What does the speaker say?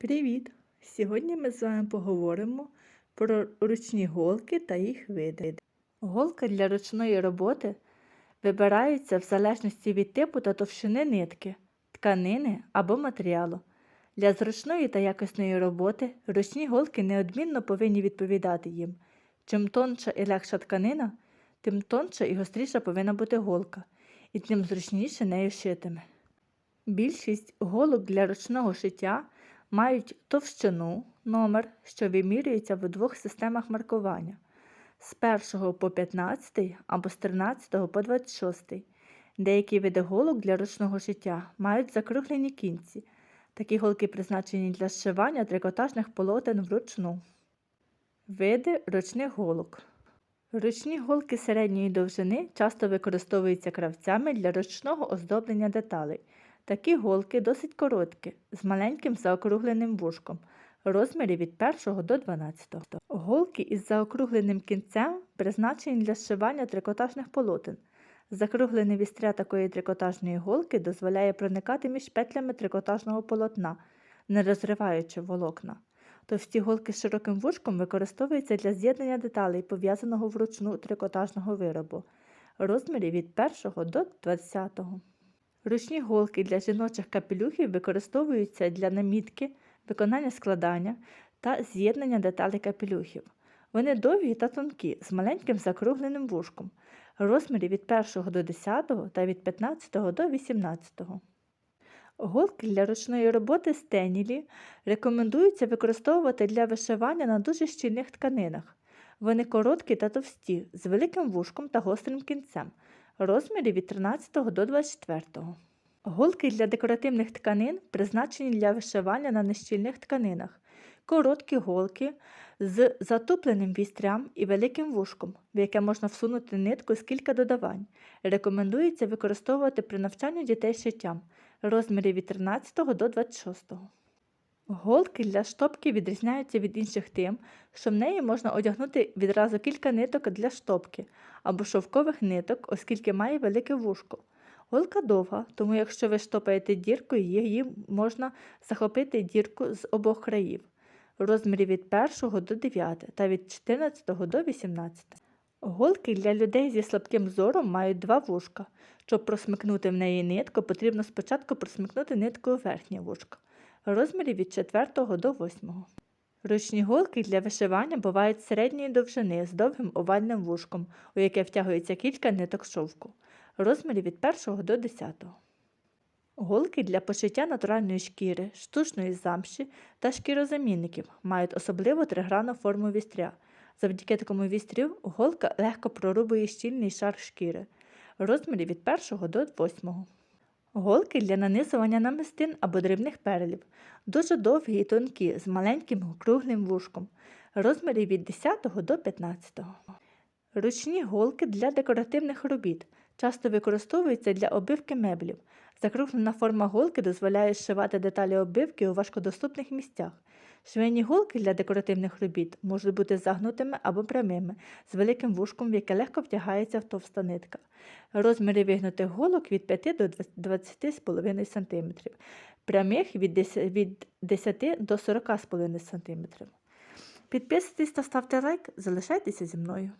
Привіт! Сьогодні ми з вами поговоримо про ручні голки та їх види. Голка для ручної роботи вибирається в залежності від типу та товщини нитки, тканини або матеріалу. Для зручної та якісної роботи ручні голки неодмінно повинні відповідати їм. Чим тонша і легша тканина, тим тонша і гостріша повинна бути голка, і тим зручніше нею шитиме. Більшість голок для ручного шиття мають товщину номер, що вимірюється в двох системах маркування з 1 по 15 або з 13 по 26. Деякі види голок для ручного шиття мають закруглені кінці. Такі голки призначені для зшивання трикотажних полотен вручну. Види ручних голок. Ручні голки середньої довжини часто використовуються кравцями для ручного оздоблення деталей. Такі голки досить короткі, з маленьким заокругленим вушком, розмірі від 1 до 12. Голки із заокругленим кінцем призначені для зшивання трикотажних полотен. Закруглене вістря такої трикотажної голки дозволяє проникати між петлями трикотажного полотна, не розриваючи волокна. Товсті голки з широким вушком використовуються для з'єднання деталей, пов'язаного вручну трикотажного виробу, розмірі від 1 до 20. Ручні голки для жіночих капелюхів використовуються для намітки, виконання складання та з'єднання деталей капелюхів. Вони довгі та тонкі, з маленьким закругленим вушком, розмірі від 1 до 10 та від 15 до 18. Голки для ручної роботи стенілі рекомендується використовувати для вишивання на дуже щільних тканинах. Вони короткі та товсті, з великим вушком та гострим кінцем, розмірі від 13 до 24. Голки для декоративних тканин призначені для вишивання на нещільних тканинах. Короткі голки з затупленим вістрям і великим вушком, в яке можна всунути нитку з кілька додавань. Рекомендується використовувати при навчанні дітей шиттям розмірі від 13 до 26. Голки для штопки відрізняються від інших тим, що в неї можна одягнути відразу кілька ниток для штопки або шовкових ниток, оскільки має велике вушко. Голка довга, тому якщо ви штопаєте дірку, її можна захопити дірку з обох країв, розмірі від 1 до 9 та від 14 до 18. Голки для людей зі слабким зором мають два вушка. Щоб просмикнути в неї нитку, потрібно спочатку просмикнути ниткою верхнє вушко, розмірі від 4 до 8. Ручні голки для вишивання бувають середньої довжини з довгим овальним вушком, у яке втягується кілька ниток шовку, розмірі від 1 до 10. Голки для пошиття натуральної шкіри, штучної замші та шкірозамінників мають особливо тригранну форму вістря. Завдяки такому вістрю голка легко прорубує щільний шар шкіри, розмірі від 1 до 8. Голки для нанизування намистин або дрібних перлів. дуже довгі і тонкі, з маленьким круглим вушком, розмірі від 10 до 15. Ручні голки для декоративних робіт часто використовуються для обивки меблів. Закруглена форма голки дозволяє зшивати деталі обивки у важкодоступних місцях. Швейні голки для декоративних робіт можуть бути загнутими або прямими, з великим вушком, в яке легко втягається в товста нитка. Розміри вигнутих голок від 5 до 20,5 см, прямих від 10 до 40,5 см. Підписуйтесь та ставте лайк, залишайтеся зі мною.